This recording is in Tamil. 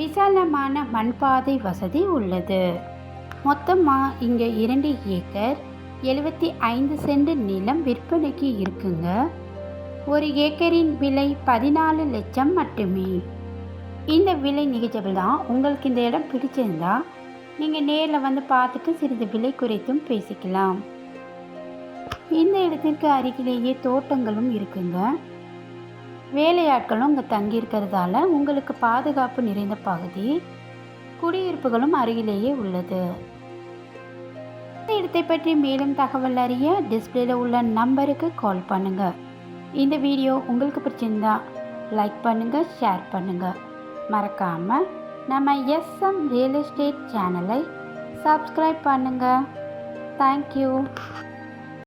விசாலமான மண்பாதை வசதி உள்ளது. மொத்தமாக இங்கே இரண்டு ஏக்கர் எழுபத்தி ஐந்து சென்ட் நிலம் விற்பனைக்கு இருக்குங்க. ஒரு ஏக்கரின் விலை பதினாலு லட்சம் மட்டுமே. இந்த விலை நிகழ்ச்சிகள் தான். உங்களுக்கு இந்த இடம் பிடிச்சிருந்தா நீங்கள் நேரில் வந்து பார்த்துட்டு சிறிது விலை குறைத்தும் பேசிக்கலாம். இந்த இடத்திற்கு அருகிலேயே தோட்டங்களும் இருக்குங்க. வேலையாட்களும் இங்கே தங்கியிருக்கிறதால உங்களுக்கு பாதுகாப்பு நிறைந்த பகுதி குடியிருப்புகளும் அருகிலேயே உள்ளது. இந்த இடத்தை பற்றி மேலும் தகவல் அறிய டிஸ்பிளேல உள்ள நம்பருக்கு கால் பண்ணுங்க. இந்த வீடியோ உங்களுக்கு பிடிச்சிருந்தா லைக் பண்ணுங்க ஷேர் பண்ணுங்க. மறக்காம நம்ம எஸ்எம் ரியல் எஸ்டேட் சேனலை சப்ஸ்கிரைப் பண்ணுங்க. Thank you